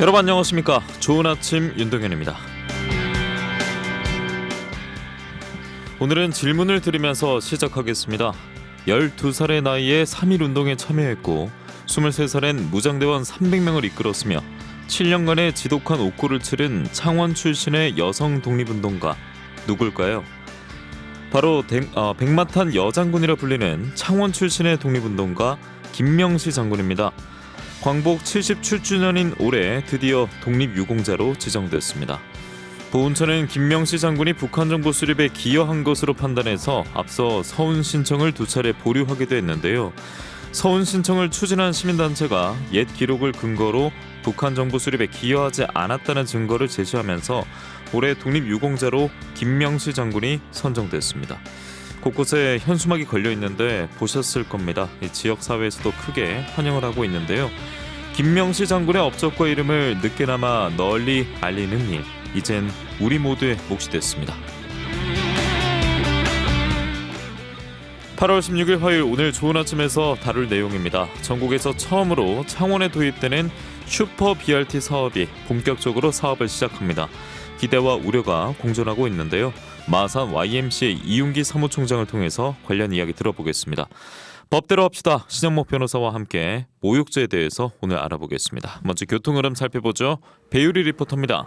여러분 안녕하십니까 좋은 아침 윤동현입니다 오늘은 질문을 드리면서 시작하겠습니다 12살의 나이에 3.1 운동에 참여했고 23살엔 무장대원 300명을 이끌었으며 7년간의 지독한 옥고를 치른 창원 출신의 여성 독립운동가 누굴까요? 바로 댕- 어, 백마탄 여장군이라 불리는 창원 출신의 독립운동가 김명시 장군입니다. 광복 77주년인 올해 드디어 독립유공자로 지정됐습니다. 보훈처는 김명시 장군이 북한 정부 수립에 기여한 것으로 판단해서 앞서 서운 신청을 두 차례 보류하기도 했는데요. 서운 신청을 추진한 시민단체가 옛 기록을 근거로 북한 정부 수립에 기여하지 않았다는 증거를 제시하면서 올해 독립유공자로 김명시 장군이 선정됐습니다. 곳곳에 현수막이 걸려 있는데 보셨을 겁니다. 이 지역 사회에서도 크게 환영을 하고 있는데요. 김명시 장군의 업적과 이름을 늦게나마 널리 알리는 일, 이젠 우리 모두의 몫이 됐습니다. 8월 16일 화요일 오늘 좋은 아침에서 다룰 내용입니다. 전국에서 처음으로 창원에 도입되는 슈퍼 BRT 사업이 본격적으로 사업을 시작합니다. 기대와 우려가 공존하고 있는데요. 마산 YMCA 이윤기 사무총장을 통해서 관련 이야기 들어보겠습니다. 법대로 합시다. 신영목 변호사와 함께 모욕죄에 대해서 오늘 알아보겠습니다. 먼저 교통 흐름 살펴보죠. 배유리 리포터입니다.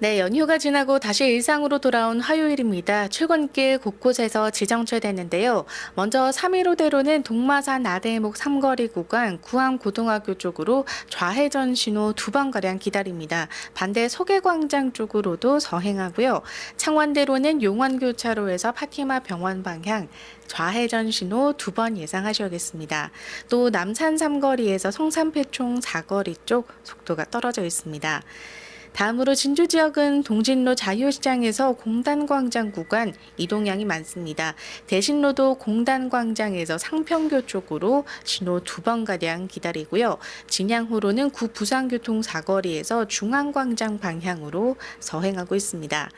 네, 연휴가 지나고 다시 일상으로 돌아온 화요일입니다. 출근길 곳곳에서 지정체됐는데요. 먼저 315대로는 동마산 나대목 삼거리 구간 구암고등학교 쪽으로 좌회전 신호 두 번가량 기다립니다. 반대 소계광장 쪽으로도 서행하고요. 창원대로는 용원교차로에서 파티마 병원 방향 좌회전 신호 두 번 예상하셔야겠습니다. 또 남산 삼거리에서 성산패총 사거리 쪽 속도가 떨어져 있습니다. 다음으로 진주 지역은 동진로 자유시장에서 공단광장 구간 이동량이 많습니다. 대신로도 공단광장에서 상평교 쪽으로 신호 두 번 가량 기다리고요. 진양호로는 구 부산교통 사거리에서 중앙광장 방향으로 서행하고 있습니다.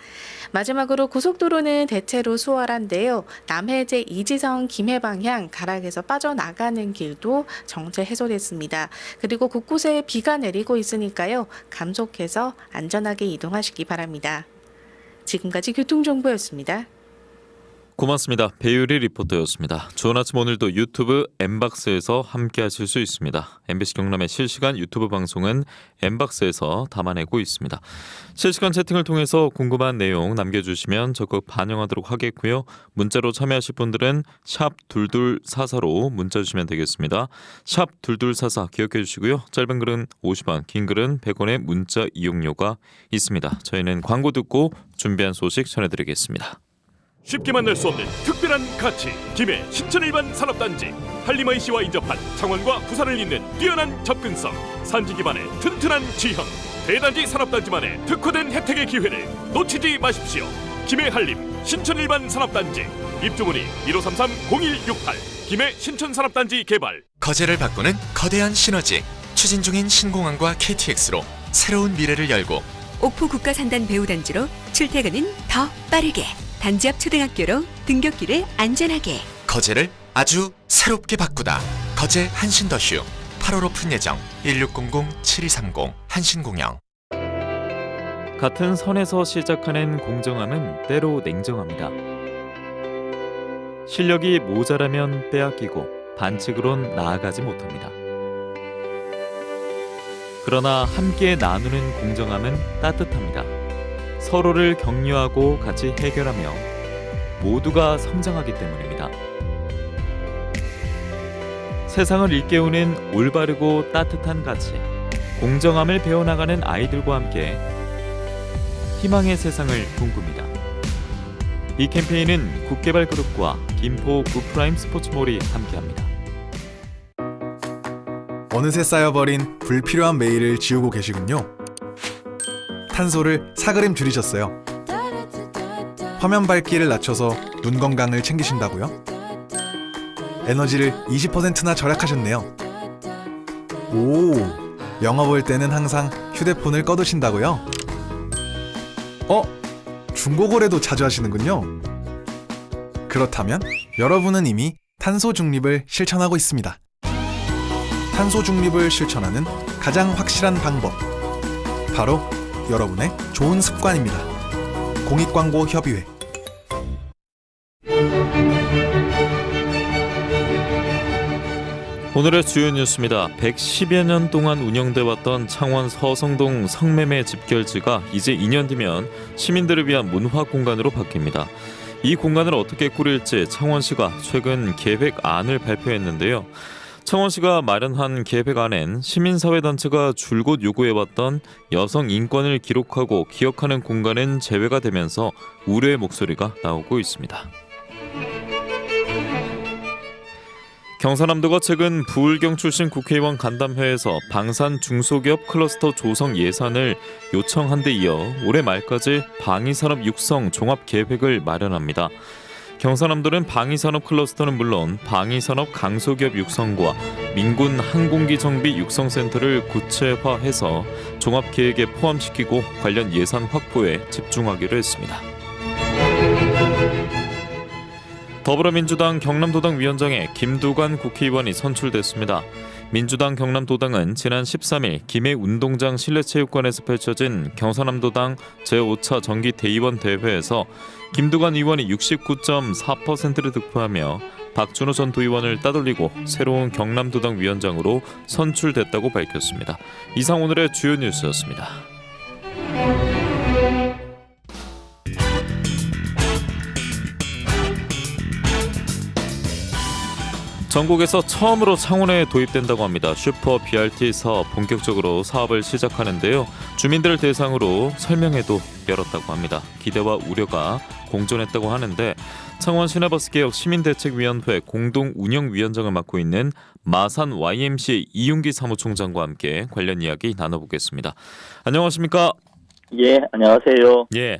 마지막으로 고속도로는 대체로 수월한데요. 남해제 이지성 김해 방향 가락에서 빠져나가는 길도 정체 해소됐습니다. 그리고 곳곳에 비가 내리고 있으니까요. 감속해서 안전하게 이동하시기 바랍니다. 지금까지 교통정보였습니다. 고맙습니다. 배유리 리포터였습니다. 좋은 아침 오늘도 유튜브 엠박스에서 함께 하실 수 있습니다. MBC 경남의 실시간 유튜브 방송은 엠박스에서 담아내고 있습니다. 실시간 채팅을 통해서 궁금한 내용 남겨주시면 적극 반영하도록 하겠고요. 문자로 참여하실 분들은 샵 둘둘사사로 문자 주시면 되겠습니다. 샵 둘둘사사 기억해 주시고요. 짧은 글은 50원, 긴 글은 100원의 문자 이용료가 있습니다. 저희는 광고 듣고 준비한 소식 전해드리겠습니다. 쉽게 만날 수 없는 특별한 가치. 김해 신천 일반 산업단지. 한림IC와 인접한 창원과 부산을 잇는 뛰어난 접근성. 산지 기반의 튼튼한 지형. 대단지 산업단지만의 특화된 혜택의 기회를 놓치지 마십시오. 김해 한림 신천 일반 산업단지. 입주문의 1533-0168 김해 신천 산업단지 개발. 거제를 바꾸는 거대한 시너지. 추진 중인 신공항과 KTX로 새로운 미래를 열고 옥포 국가산단 배우단지로 출퇴근은 더 빠르게 단지 앞 초등학교로 등굣길을 안전하게 거제를 아주 새롭게 바꾸다 거제 한신더슈 8월 오픈 예정 1600-7230 한신공영 같은 선에서 시작하는 공정함은 때로 냉정합니다. 실력이 모자라면 빼앗기고 반칙으론 나아가지 못합니다. 그러나 함께 나누는 공정함은 따뜻합니다. 서로를 격려하고 같이 해결하며 모두가 성장하기 때문입니다. 세상을 일깨우는 올바르고 따뜻한 가치, 공정함을 배워나가는 아이들과 함께 희망의 세상을 꿈꿉니다. 이 캠페인은 국개발그룹과 김포 구프라임 스포츠몰이 함께합니다. 어느새 쌓여버린 불필요한 메일을 지우고 계시군요. 탄소를 사그림 줄이셨어요. 화면 밝기를 낮춰서 눈 건강을 챙기신다고요? 에너지를 20%나 절약하셨네요. 오, 영화 볼 때는 항상 휴대폰을 꺼두신다고요? 어? 중고 거래도 자주 하시는군요. 그렇다면 여러분은 이미 탄소 중립을 실천하고 있습니다. 탄소 중립을 실천하는 가장 확실한 방법. 바로 여러분의 좋은 습관입니다. 공익광고협의회 오늘의 주요 뉴스입니다. 110여 년 동안 운영돼 왔던 창원 서성동 성매매 집결지가 이제 2년 뒤면 시민들을 위한 문화 공간으로 바뀝니다. 이 공간을 어떻게 꾸릴지 창원시가 최근 계획안을 발표했는데요. 창원시가 마련한 계획 안엔 시민사회단체가 줄곧 요구해왔던 여성 인권을 기록하고 기억하는 공간은 제외가 되면서 우려의 목소리가 나오고 있습니다. 경상남도가 최근 부울경 출신 국회의원 간담회에서 방산 중소기업 클러스터 조성 예산을 요청한 데 이어 올해 말까지 방위산업 육성 종합 계획을 마련합니다. 경상남도는 방위산업 클러스터는 물론 방위산업 강소기업 육성과 민군 항공기 정비 육성센터를 구체화해서 종합 계획에 포함시키고 관련 예산 확보에 집중하기로 했습니다. 더불어민주당 경남도당 위원장에 김두관 국회의원이 선출됐습니다. 민주당 경남도당은 지난 13일 김해 운동장 실내체육관에서 펼쳐진 경상남도당 제5차 정기 대의원 대회에서 김두관 의원이 69.4%를 득표하며 박준호 전 도의원을 따돌리고 새로운 경남도당 위원장으로 선출됐다고 밝혔습니다. 이상 오늘의 주요 뉴스였습니다. 전국에서 처음으로 창원에 도입된다고 합니다. 슈퍼 BRT 사업 본격적으로 사업을 시작하는데요. 주민들을 대상으로 설명회도 열었다고 합니다. 기대와 우려가 공존했다고 하는데 창원 시내버스 개혁 시민대책위원회 공동 운영위원장을 맡고 있는 마산 YMC 이윤기 사무총장과 함께 관련 이야기 나눠보겠습니다. 안녕하십니까? 예, 안녕하세요. 예.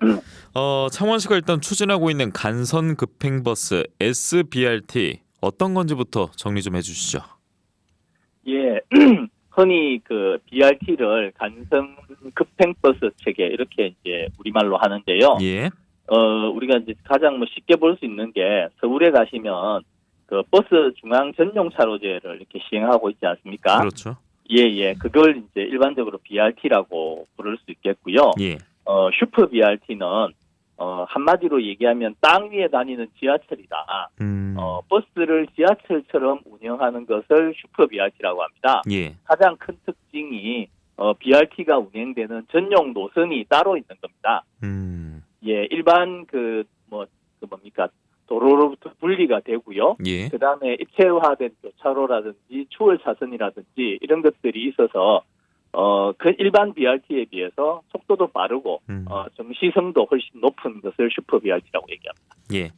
어, 창원시가 일단 추진하고 있는 간선 급행버스 SBRT 어떤 건지부터 정리 좀 해주시죠. 예, 흔히 그 BRT를 간성 급행버스 체계 이렇게 이제 우리말로 하는데요. 예. 어, 우리가 이제 가장 뭐 쉽게 볼 수 있는 게 서울에 가시면 그 버스 중앙 전용 차로제를 이렇게 시행하고 있지 않습니까? 그렇죠. 예, 예. 그걸 이제 일반적으로 BRT라고 부를 수 있겠고요. 예. 어, 슈퍼 BRT는 어, 한마디로 얘기하면 땅 위에 다니는 지하철이다. 음. 어, 버스를 지하철처럼 운영하는 것을 슈퍼 BRT라고 합니다. 예. 가장 큰 특징이 어, BRT가 운행되는 전용 노선이 따로 있는 겁니다. 음. 예, 일반 그 뭐 그 뭡니까 도로로부터 분리가 되고요. 예. 그 다음에 입체화된 교차로라든지 추월 차선이라든지 이런 것들이 있어서 어, 그 일반 BRT에 비해서 속도도 빠르고 음. 어, 정시성도 훨씬 높은 것을 슈퍼 BRT라고 얘기합니다. 예.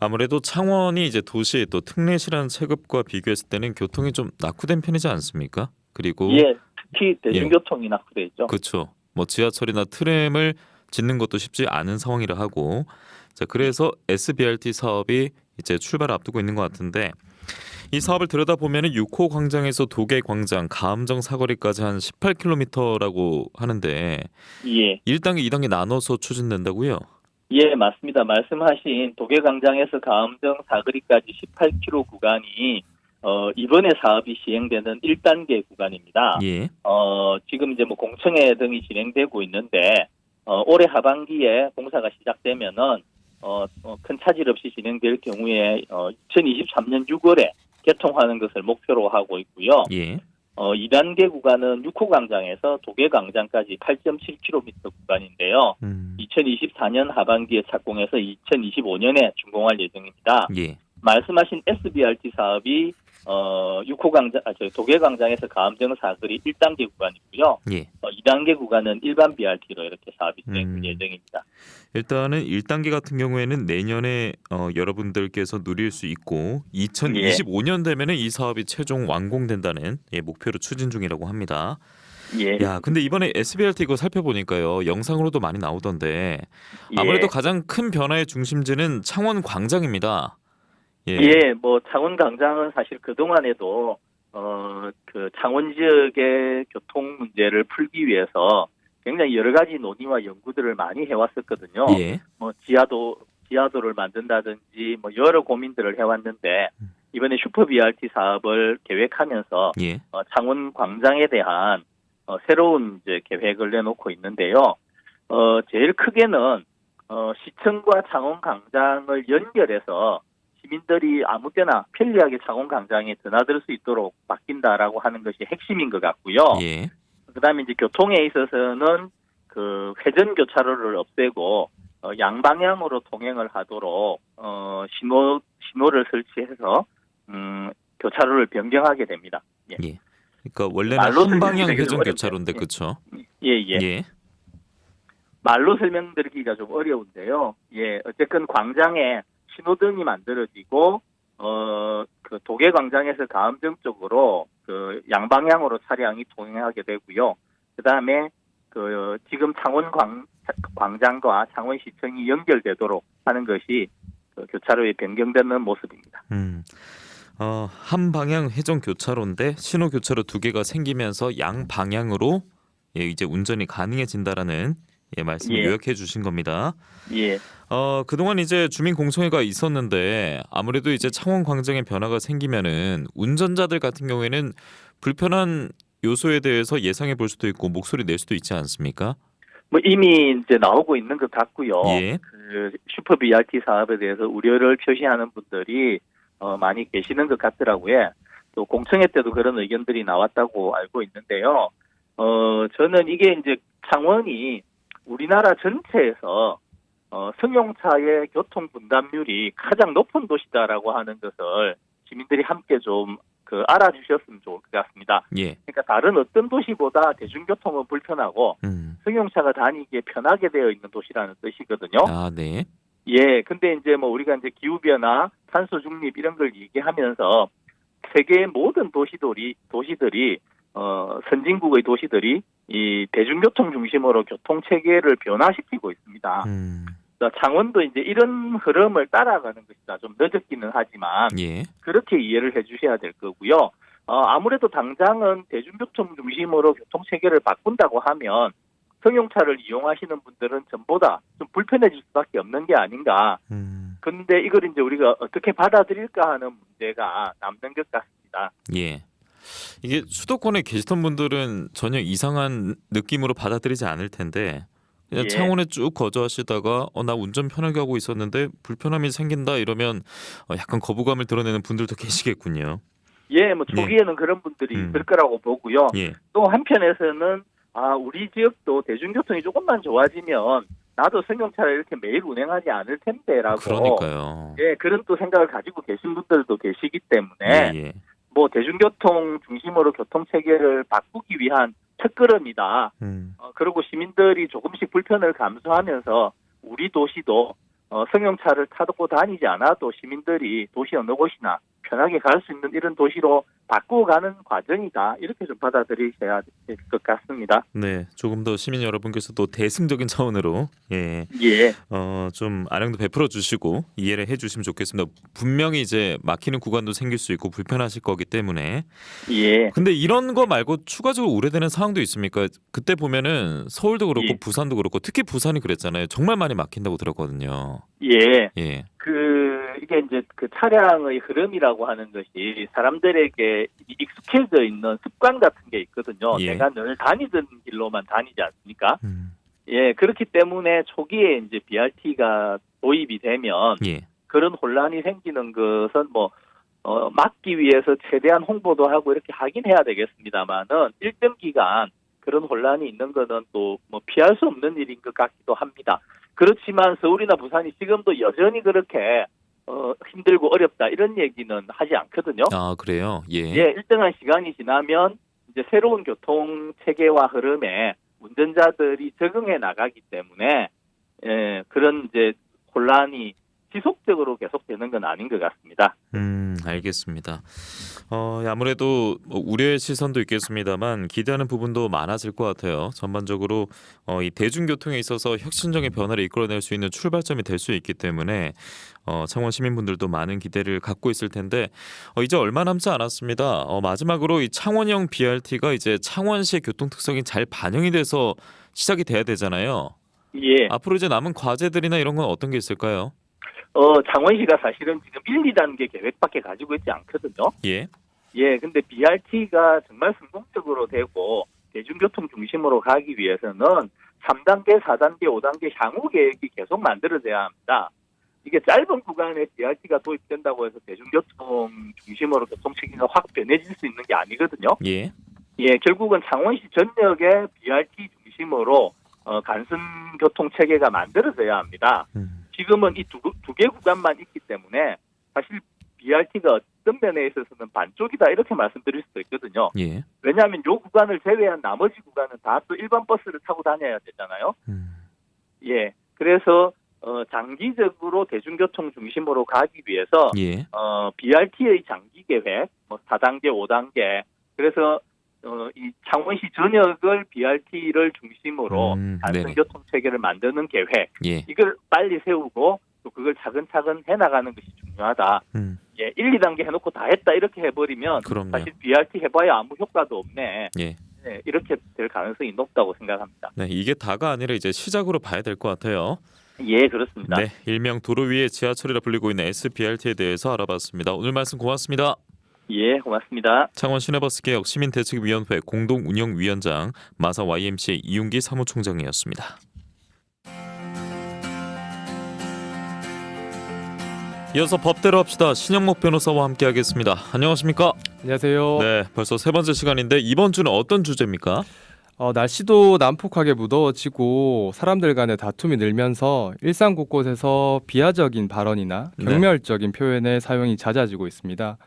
아무래도 창원이 이제 도시의 또 특례시라는 체급과 비교했을 때는 교통이 좀 낙후된 편이지 않습니까? 그리고 예, 특히 대중교통이 낙후돼 있죠. 그렇죠. 뭐 지하철이나 트램을 짓는 것도 쉽지 않은 상황이라 하고 자 그래서 SBRT 사업이 이제 출발을 앞두고 있는 것 같은데 이 사업을 들여다 보면 은 6호 광장에서 도계 광장, 가암정 사거리까지 한 18km라고 하는데 예. 1단계, 2단계 나눠서 추진된다고요? 예, 맞습니다. 말씀하신 도계광장에서 가음정 사거리까지 18km 구간이 어, 이번에 사업이 시행되는 1단계 구간입니다. 예. 어, 지금 이제 뭐 공청회 등이 진행되고 있는데 어, 올해 하반기에 공사가 시작되면은 어, 어, 큰 차질 없이 진행될 경우에 어, 2023년 6월에 개통하는 것을 목표로 하고 있고요. 예. 어, 2단계 구간은 6호 광장에서 도계 광장까지 8.7km 구간인데요. 음. 2024년 하반기에 착공해서 2025년에 준공할 예정입니다. 예. 말씀하신 SBRT 사업이 어 6호 광장, 아, 저 도계 광장에서 가암정 사거리 1단계 구간이고요. 예. 어, 2단계 구간은 일반 BRT로 이렇게 사업이 진행될 음. 예정입니다. 일단은 1단계 같은 경우에는 내년에 어, 여러분들께서 누릴 수 있고 2025년 되면은 이 사업이 최종 완공된다는 예, 목표로 추진 중이라고 합니다. 예. 야, 근데 이번에 SBRT 이거 살펴보니까요. 영상으로도 많이 나오던데 예. 아무래도 가장 큰 변화의 중심지는 창원 광장입니다. 예. 예, 뭐 창원 광장은 사실 그 동안에도 어 그 창원 지역의 교통 문제를 풀기 위해서 굉장히 여러 가지 논의와 연구들을 많이 해왔었거든요. 예. 뭐 지하도 지하도를 만든다든지 뭐 여러 고민들을 해왔는데 이번에 슈퍼 BRT 사업을 계획하면서 예. 어, 창원 광장에 대한 어, 새로운 이제 계획을 내놓고 있는데요. 어, 제일 크게는 어, 시청과 창원 광장을 연결해서 시민들이 아무 때나 편리하게 창원 광장에 드나들 수 있도록 바뀐다라고 하는 것이 핵심인 것 같고요. 예. 그다음에 이제 교통에 있어서는 그 회전 교차로를 없애고 어, 양방향으로 통행을 하도록 어, 신호 신호를 설치해서 음, 교차로를 변경하게 됩니다. 예, 예. 그러니까 원래는 한 방향 회전. 교차로인데 예. 그렇죠? 예. 예. 예. 말로 설명드리기가 좀 어려운데요. 예, 어쨌든 광장에 신호등이 만들어지고 어, 그 도계 광장에서 가음정 쪽으로 그 양방향으로 차량이 통행하게 되고요. 그다음에 그 지금 창원 광, 광장과 창원시청이 연결되도록 하는 것이 그 교차로에 변경되는 모습입니다. 음. 어, 한 방향 회전 교차로인데 신호 교차로 두 개가 생기면서 양 방향으로 예, 이제 운전이 가능해진다라는 예, 말씀을 예. 요약해 주신 겁니다. 예, 어, 그동안 이제 주민 공청회가 있었는데 아무래도 이제 창원 광장에 변화가 생기면은 운전자들 같은 경우에는 불편한 요소에 대해서 예상해 볼 수도 있고 목소리 낼 수도 있지 않습니까? 뭐 이미 이제 나오고 있는 것 같고요. 예. 그 슈퍼 BRT 사업에 대해서 우려를 표시하는 분들이 어, 많이 계시는 것 같더라고요. 또 공청회 때도 그런 의견들이 나왔다고 알고 있는데요. 어, 저는 이게 이제 창원이 우리나라 전체에서 어, 승용차의 교통 분담률이 가장 높은 도시다라고 하는 것을 시민들이 함께 좀 그 알아주셨으면 좋을 것 같습니다. 예. 그러니까 다른 어떤 도시보다 대중교통은 불편하고 음. 승용차가 다니기에 편하게 되어 있는 도시라는 뜻이거든요. 아, 네. 예, 근데 이제 뭐 우리가 이제 기후변화, 탄소 중립 이런 걸 얘기하면서 세계의 모든 도시들이, 도시들이, 어, 선진국의 도시들이 이 대중교통 중심으로 교통 체계를 변화시키고 있습니다. 음. 그래서 창원도 이제 이런 흐름을 따라가는 것이다. 좀 늦었기는 하지만 예. 그렇게 이해를 해 주셔야 될 거고요. 어, 아무래도 당장은 대중교통 중심으로 교통 체계를 바꾼다고 하면 승용차를 이용하시는 분들은 전보다 좀 불편해질 수밖에 없는 게 아닌가. 음. 근데 이걸 이제 우리가 어떻게 받아들일까 하는 문제가 남는 것 같습니다. 예. 이게 수도권에 계시던 분들은 전혀 이상한 느낌으로 받아들이지 않을 텐데 그냥 예. 창원에 쭉 거주하시다가 어, 나 운전 편하게 하고 있었는데 불편함이 생긴다 이러면 어, 약간 거부감을 드러내는 분들도 계시겠군요. 예, 뭐 초기에는 그런 분들이 음. 있을 거라고 보고요. 예. 또 한편에서는 아 우리 지역도 대중교통이 조금만 좋아지면 나도 승용차를 이렇게 매일 운행하지 않을 텐데라고 그러니까요. 예 그런 또 생각을 가지고 계신 분들도 계시기 때문에 예, 예. 뭐 대중교통 중심으로 교통 체계를 바꾸기 위한 첫걸음이다. 음. 어, 그리고 시민들이 조금씩 불편을 감수하면서 우리 도시도 어, 승용차를 타고 다니지 않아도 시민들이 도시 어느 곳이나 편하게 갈 수 있는 이런 도시로 바꾸어가는 과정이다. 이렇게 좀 받아들이셔야 될 것 같습니다. 네, 조금 더 시민 여러분께서도 대승적인 차원으로 예, 예, 어, 좀 아량도 베풀어 주시고 이해를 해주시면 좋겠습니다. 분명히 이제 막히는 구간도 생길 수 있고 불편하실 거기 때문에 예, 근데 이런 거 말고 추가적으로 우려되는 상황도 있습니까? 그때 보면은 서울도 그렇고 예. 부산도 그렇고 특히 부산이 그랬잖아요. 정말 많이 막힌다고 들었거든요. 예. 예. 그 이게 이제 그 차량의 흐름이라고 하는 것이 사람들에게 익숙해져 있는 습관 같은 게 있거든요. 예. 내가 늘 다니던 길로만 다니지 않습니까? 음. 예, 그렇기 때문에 초기에 이제 BRT가 도입이 되면 예. 그런 혼란이 생기는 것은 뭐 어, 막기 위해서 최대한 홍보도 하고 이렇게 하긴 해야 되겠습니다만은 일정 기간 그런 혼란이 있는 거는 또뭐 피할 수 없는 일인 것 같기도 합니다. 그렇지만 서울이나 부산이 지금도 여전히 그렇게 어, 힘들고 어렵다 이런 얘기는 하지 않거든요. 아 그래요. 예. 예, 일정한 시간이 지나면 이제 새로운 교통 체계와 흐름에 운전자들이 적응해 나가기 때문에 예, 그런 이제 혼란이 지속적으로 계속되는 건 아닌 것 같습니다. 음, 알겠습니다. 어, 아무래도 뭐 우려의 시선도 있겠습니다만 기대하는 부분도 많아질 것 같아요. 전반적으로 어, 이 대중교통에 있어서 혁신적인 변화를 이끌어낼 수 있는 출발점이 될 수 있기 때문에 어, 창원 시민분들도 많은 기대를 갖고 있을 텐데 어, 이제 얼마 남지 않았습니다. 어, 마지막으로 이 창원형 BRT가 이제 창원시의 교통 특성이 잘 반영이 돼서 시작이 돼야 되잖아요. 예. 앞으로 이제 남은 과제들이나 이런 건 어떤 게 있을까요? 어, 장원시가 사실은 지금 1, 2단계 계획밖에 가지고 있지 않거든요. 예. 예, 근데 BRT가 정말 성공적으로 되고 대중교통 중심으로 가기 위해서는 3단계, 4단계, 5단계 향후 계획이 계속 만들어져야 합니다. 이게 짧은 구간에 BRT가 도입된다고 해서 대중교통 중심으로 교통 체계가 확 변해질 수 있는 게 아니거든요. 예. 예, 결국은 창원시 전역에 BRT 중심으로 어, 간선 교통 체계가 만들어져야 합니다. 음. 지금은 이두두개 구간만 있기 때문에 사실 BRT가 어떤 면에 있어서는 반쪽이다 이렇게 말씀드릴 수도 있거든요. 예. 왜냐하면 요 구간을 제외한 나머지 구간은 다 또 일반 버스를 타고 다녀야 되잖아요. 음. 예, 그래서 어, 장기적으로 대중교통 중심으로 가기 위해서 예. 어, BRT의 장기 계획, 뭐 4단계, 5단계. 그래서 어, 이 창원시 전역을 BRT를 중심으로 음. 안전교통 체계를 만드는 계획. 예. 이걸 빨리 세우고 또 그걸 차근차근 해 나가는 것이 중요하다. 음. 예, 1, 2단계 해놓고 다 했다 이렇게 해버리면 그럼요. 사실 BRT 해봐야 아무 효과도 없네. 예. 예, 이렇게 될 가능성이 높다고 생각합니다. 네, 이게 다가 아니라 이제 시작으로 봐야 될 것 같아요. 예, 그렇습니다. 네, 일명 도로 위의 지하철이라 불리고 있는 SBRT에 대해서 알아봤습니다. 오늘 말씀 고맙습니다. 예, 고맙습니다. 창원 시내버스 개혁 시민대책위원회 공동운영위원장 마사 YMC의 이윤기 사무총장이었습니다. 이어서 법대로 합시다. 신영목 변호사와 함께하겠습니다. 안녕하십니까? 안녕하세요. 네, 벌써 세 번째 시간인데 이번 주는 어떤 주제입니까? 어, 날씨도 난폭하게 무더워지고 사람들 간의 다툼이 늘면서 일상 곳곳에서 비하적인 발언이나 네. 경멸적인 표현의 사용이 잦아지고 있습니다.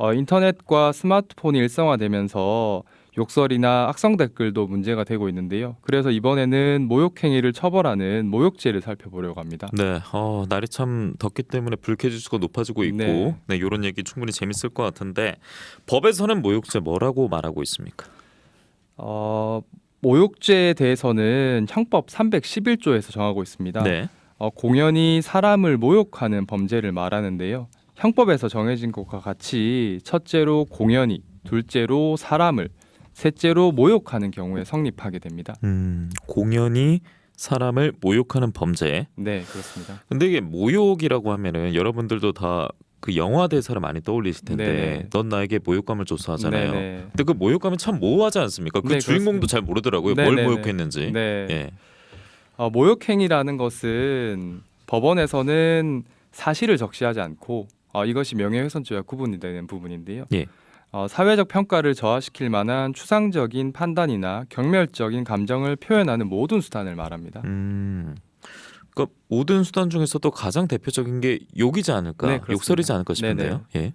어, 인터넷과 스마트폰이 일상화되면서 욕설이나 악성 댓글도 문제가 되고 있는데요. 그래서 이번에는 모욕 행위를 처벌하는 모욕죄를 살펴보려고 합니다. 네, 어, 날이 참 덥기 때문에 불쾌지수가 높아지고 있고, 네, 네. 이런 얘기 충분히 재밌을 것 같은데 법에서는 모욕죄 뭐라고 말하고 있습니까? 어, 모욕죄에 대해서는 형법 311조에서 정하고 있습니다. 네, 어, 공연히 사람을 모욕하는 범죄를 말하는데요. 형법에서 정해진 것과 같이 첫째로 공연히, 둘째로 사람을, 셋째로 모욕하는 경우에 성립하게 됩니다. 음, 공연히 사람을 모욕하는 범죄. 네, 그렇습니다. 근데 이게 모욕이라고 하면은 여러분들도 다 그 영화 대사를 많이 떠올리실 텐데, 네네. 넌 나에게 모욕감을 줬어 하잖아요. 네네. 근데 그 모욕감은 참 모호하지 않습니까? 그 네, 주인공도 그렇습니다. 잘 모르더라고요. 뭘 네네네. 모욕했는지. 네. 예. 어, 모욕행위라는 것은 법원에서는 사실을 적시하지 않고 어, 이것이 명예훼손죄와 구분이 되는 부분인데요. 예. 어, 사회적 평가를 저하시킬 만한 추상적인 판단이나 경멸적인 감정을 표현하는 모든 수단을 말합니다. 음. 그러니까 모든 수단 중에서도 가장 대표적인 게 욕이지 않을까, 네, 그렇습니다. 욕설이지 않을까 싶은데요. 예.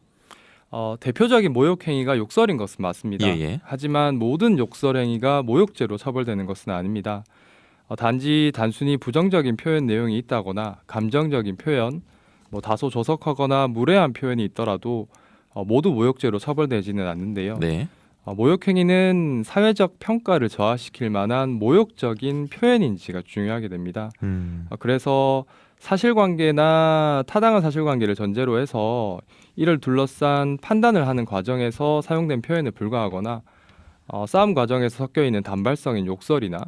어, 대표적인 모욕 행위가 욕설인 것은 맞습니다. 예, 예. 하지만 모든 욕설 행위가 모욕죄로 처벌되는 것은 아닙니다. 어, 단지 단순히 부정적인 표현 내용이 있다거나 감정적인 표현, 뭐 다소 조석하거나 무례한 표현이 있더라도 어, 모두 모욕죄로 처벌되지는 않는데요. 네. 어, 모욕 행위는 사회적 평가를 저하시킬 만한 모욕적인 표현인지가 중요하게 됩니다. 음. 어, 그래서 사실관계나 타당한 사실관계를 전제로 해서 이를 둘러싼 판단을 하는 과정에서 사용된 표현에 불과하거나 어, 싸움 과정에서 섞여 있는 단발성인 욕설이나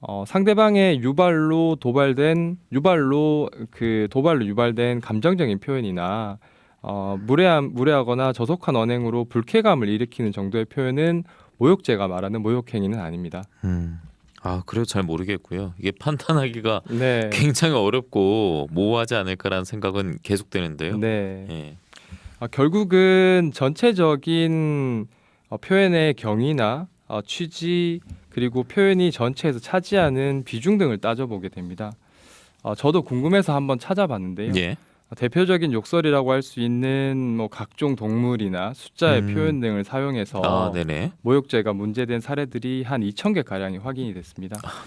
어, 상대방의 유발로 도발된 유발로 그 도발로 유발된 감정적인 표현이나 어, 무례한 무례하거나 저속한 언행으로 불쾌감을 일으키는 정도의 표현은 모욕죄가 말하는 모욕행위는 아닙니다. 음. 아, 그래도 잘 모르겠고요. 이게 판단하기가 네. 굉장히 어렵고 모호하지 않을까라는 생각은 계속되는데요. 네. 예. 아, 결국은 전체적인 어, 표현의 경위나 어, 취지 그리고 표현이 전체에서 차지하는 비중 등을 따져보게 됩니다. 어, 저도 궁금해서 한번 찾아봤는데요. 예. 어, 대표적인 욕설이라고 할 수 있는 뭐 각종 동물이나 숫자의 음. 표현 등을 사용해서 아. 모욕죄가 문제된 사례들이 한 2천 개 가량이 확인이 됐습니다. 아,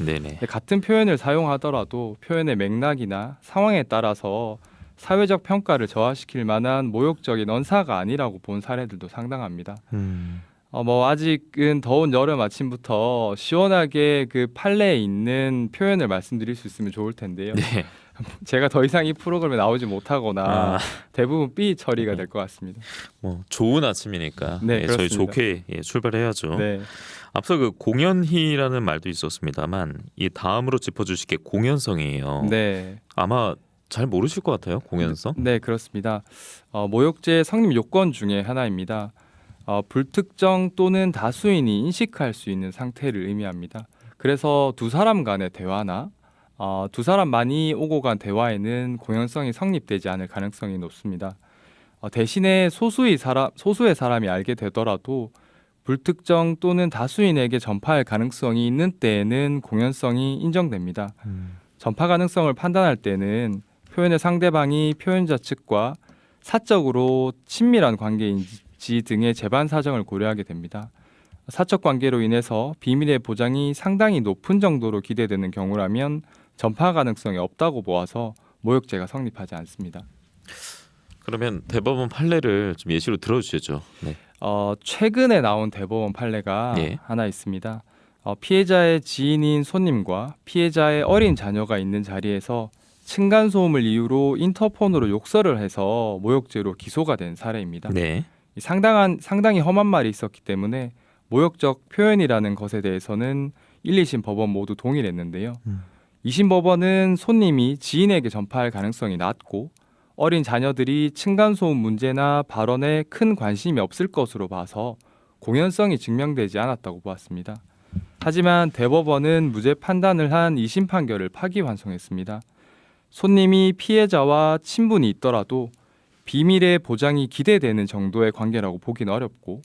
같은 표현을 사용하더라도 표현의 맥락이나 상황에 따라서 사회적 평가를 저하시킬 만한 모욕적인 언사가 아니라고 본 사례들도 상당합니다. 음. 어, 뭐 아직은 더운 여름 아침부터 시원하게 그 판례에 있는 표현을 말씀드릴 수 있으면 좋을 텐데요. 네. 제가 더 이상 이 프로그램에 나오지 못하거나 아, 대부분 B 처리가 될 것 같습니다. 뭐 좋은 아침이니까 네, 예, 저희 그렇습니다. 좋게 예, 출발해야죠. 네. 앞서 그 공연희라는 말도 있었습니다만 이 다음으로 짚어주실 게 공연성이에요. 네. 아마 잘 모르실 것 같아요. 공연성. 네, 그렇습니다. 어, 모욕죄 성립 요건 중에 하나입니다. 어, 불특정 또는 다수인이 인식할 수 있는 상태를 의미합니다. 그래서 두 사람 간의 대화나 어, 두 사람만이 오고 간 대화에는 공연성이 성립되지 않을 가능성이 높습니다. 어, 대신에 소수의 사람 소수의 사람이 알게 되더라도 불특정 또는 다수인에게 전파할 가능성이 있는 때에는 공연성이 인정됩니다. 전파 가능성을 판단할 때는 표현의 상대방이 표현자 측과 사적으로 친밀한 관계인지 등의 재반 사정을 고려하게 됩니다. 사적 관계로 인해서 비밀의 보장이 상당히 높은 정도로 기대되는 경우라면 전파 가능성이 없다고 보아서 모욕죄가 성립하지 않습니다. 그러면 대법원 판례를 좀 예시로 들어주시죠. 네. 어, 최근에 나온 대법원 판례가 예. 하나 있습니다. 어, 피해자의 지인인 손님과 피해자의 어린 자녀가 있는 자리에서 층간 소음을 이유로 인터폰으로 욕설을 해서 모욕죄로 기소가 된 사례입니다. 네. 이 상당한 상당히 험한 말이 있었기 때문에 모욕적 표현이라는 것에 대해서는 1, 2심 법원 모두 동일했는데요. 음. 2심 법원은 손님이 지인에게 전파할 가능성이 낮고 어린 자녀들이 층간소음 문제나 발언에 큰 관심이 없을 것으로 봐서 공연성이 증명되지 않았다고 보았습니다. 하지만 대법원은 무죄 판단을 한 2심 판결을 파기환송했습니다. 손님이 피해자와 친분이 있더라도 비밀의 보장이 기대되는 정도의 관계라고 보긴 어렵고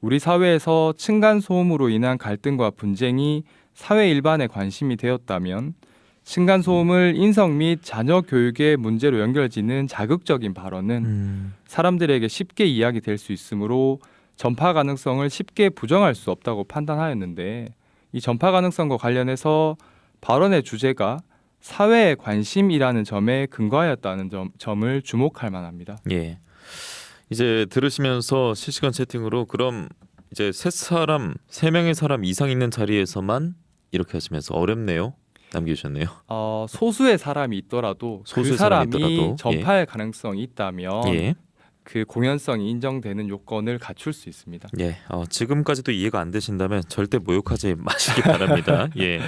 우리 사회에서 층간 소음으로 인한 갈등과 분쟁이 사회 일반의 관심이 되었다면 층간 소음을 인성 및 자녀 교육의 문제로 연결짓는 자극적인 발언은 음. 사람들에게 쉽게 이야기될 수 있으므로 전파 가능성을 쉽게 부정할 수 없다고 판단하였는데 이 전파 가능성과 관련해서 발언의 주제가 사회의 관심이라는 점에 근거하였다는 점, 점을 주목할 만합니다. 예. 이제 들으시면서 실시간 채팅으로 그럼 이제 세 사람 세 명의 사람 이상 있는 자리에서만 이렇게 하시면서 어렵네요. 남겨주셨네요. 어, 소수의 사람이 있더라도 소수의 그 사람이 사람이 있더라도, 전파할 가능성이 있다면 예. 그 공연성이 인정되는 요건을 갖출 수 있습니다. 예, 어, 지금까지도 이해가 안 되신다면 절대 모욕하지 마시기 바랍니다. 예,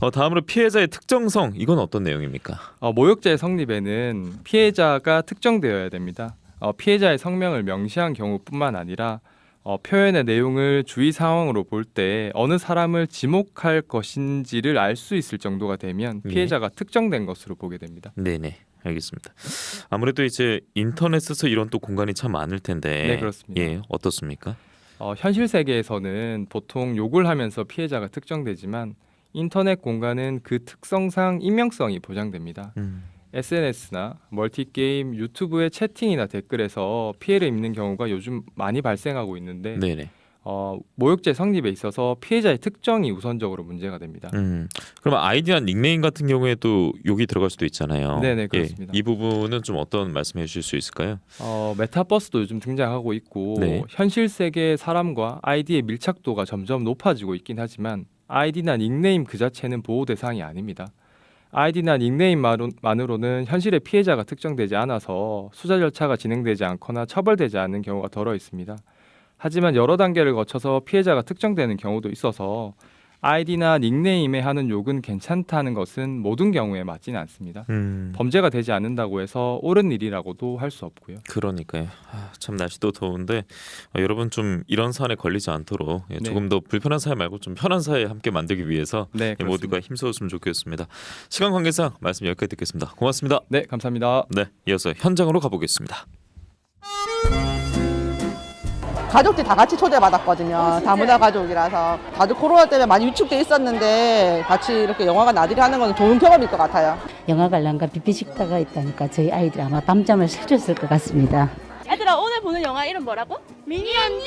어, 다음으로 피해자의 특정성 이건 어떤 내용입니까? 어, 모욕죄 성립에는 피해자가 특정되어야 됩니다. 어, 피해자의 성명을 명시한 경우뿐만 아니라 어, 표현의 내용을 주의 상황으로 볼 때 어느 사람을 지목할 것인지를 알 수 있을 정도가 되면 예. 피해자가 특정된 것으로 보게 됩니다. 네네, 알겠습니다. 아무래도 이제 인터넷에서 이런 또 공간이 참 많을 텐데, 네, 그렇습니다. 예, 어떻습니까? 어, 현실 세계에서는 보통 욕을 하면서 피해자가 특정되지만 인터넷 공간은 그 특성상 익명성이 보장됩니다. 음, SNS나 멀티게임, 유튜브의 채팅이나 댓글에서 피해를 입는 경우가 요즘 많이 발생하고 있는데 네네. 어, 모욕죄 성립에 있어서 피해자의 특정이 우선적으로 문제가 됩니다. 음, 그러면 아이디나 닉네임 같은 경우에도 욕이 들어갈 수도 있잖아요. 네네, 그렇습니다. 예, 이 부분은 좀 어떤 말씀해 주실 수 있을까요? 어, 메타버스도 요즘 등장하고 있고 네. 현실 세계의 사람과 아이디의 밀착도가 점점 높아지고 있긴 하지만 아이디나 닉네임 그 자체는 보호 대상이 아닙니다. 아이디나 닉네임만으로는 현실의 피해자가 특정되지 않아서 수사 절차가 진행되지 않거나 처벌되지 않는 경우가 덜어 있습니다. 하지만 여러 단계를 거쳐서 피해자가 특정되는 경우도 있어서 아이디나 닉네임에 하는 욕은 괜찮다는 것은 모든 경우에 맞지는 않습니다. 음, 범죄가 되지 않는다고 해서 옳은 일이라고도 할 수 없고요. 그러니까요. 아, 참 날씨도 더운데 어, 여러분 좀 이런 사안에 걸리지 않도록 예, 네. 조금 더 불편한 사회 말고 좀 편한 사회 함께 만들기 위해서 네, 예. 모두가 힘써줬으면 좋겠습니다. 시간 관계상 말씀 여기까지 듣겠습니다. 고맙습니다. 네, 감사합니다. 네, 이어서 현장으로 가보겠습니다. 가족들 다 같이 초대받았거든요. 다문화 가족이라서 다들 코로나 때문에 많이 위축돼 있었는데 같이 이렇게 영화관 나들이 하는 건 좋은 경험일 것 같아요. 영화 관람과 뷔페 식사가 있다니까 저희 아이들이 아마 밤잠을 새줬을 것 같습니다. 얘들아 오늘 보는 영화 이름 뭐라고? 미니언즈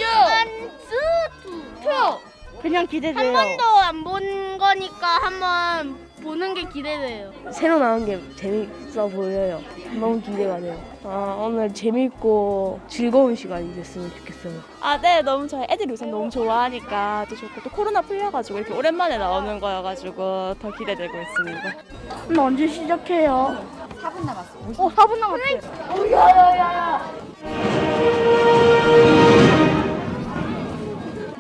투 그냥 기대돼요 한 번도 안 본 거니까 한번 보는 게 기대돼요. 새로 나온 게 재밌어 보여요. 너무 기대가 돼요. 아 오늘 재밌고 즐거운 시간이 됐으면 좋겠어요. 아 네 너무 저희 애들이 우선 너무 좋아하니까 또 좋고 또 코로나 풀려가지고 이렇게 오랜만에 나오는 거여가지고 더 기대되고 있습니다. 근데 언제 시작해요? 4분 남았어 어 4분 남았대 어 야야 야 야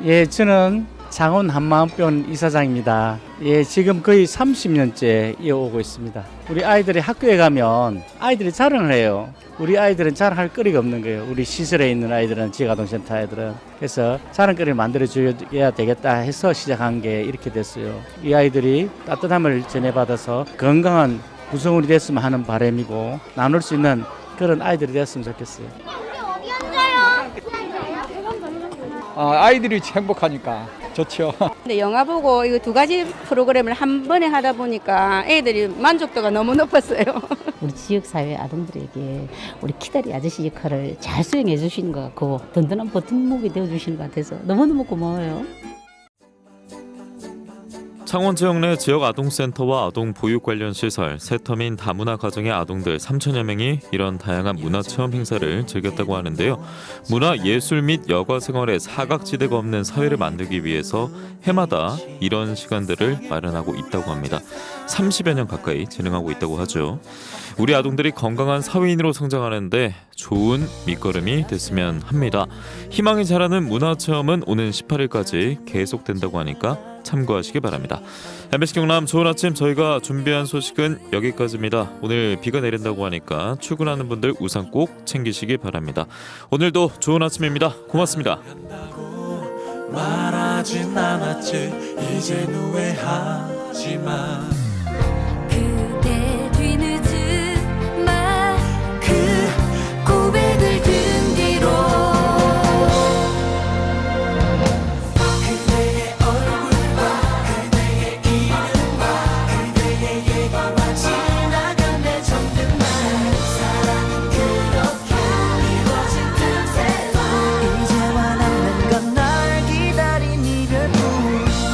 예, 저는 창원 한마음병 이사장입니다. 예, 지금 거의 30년째 이어오고 있습니다. 우리 아이들이 학교에 가면 아이들이 자랑을 해요. 우리 아이들은 자랑할 거리가 없는 거예요. 우리 시설에 있는 아이들은 지가동센터 아이들은 그래서 자랑거리를 만들어 줘야 되겠다 해서 시작한 게 이렇게 됐어요. 이 아이들이 따뜻함을 전해받아서 건강한 구성원이 됐으면 하는 바람이고 나눌 수 있는 그런 아이들이 됐으면 좋겠어요. 아이들이 행복하니까 좋죠. 근데 영화 보고 이거 두 가지 프로그램을 한 번에 하다 보니까 애들이 만족도가 너무 높았어요. 우리 지역사회 아동들에게 우리 키다리 아저씨 역할을 잘 수행해 주시는 것 같고 든든한 버팀목이 되어 주시는 것 같아서 너무너무 고마워요. 창원 지역 내 지역 아동센터와 아동 보육 관련 시설, 세터민 다문화 가정의 아동들 3천여 명이 이런 다양한 문화 체험 행사를 즐겼다고 하는데요. 문화 예술 및 여가 생활에 사각지대가 없는 사회를 만들기 위해서 해마다 이런 시간들을 마련하고 있다고 합니다. 30여 년 가까이 진행하고 있다고 하죠. 우리 아동들이 건강한 사회인으로 성장하는데 좋은 밑거름이 됐으면 합니다. 희망이 자라는 문화 체험은 오는 18일까지 계속된다고 하니까 참고하시기 바랍니다. MBC 경남 좋은 아침 저희가 준비한 소식은 여기까지입니다. 오늘 비가 내린다고 하니까 출근하는 분들 우산 꼭 챙기시기 바랍니다. 오늘도 좋은 아침입니다. 고맙습니다. 말하진 않았지 이젠 후회하지만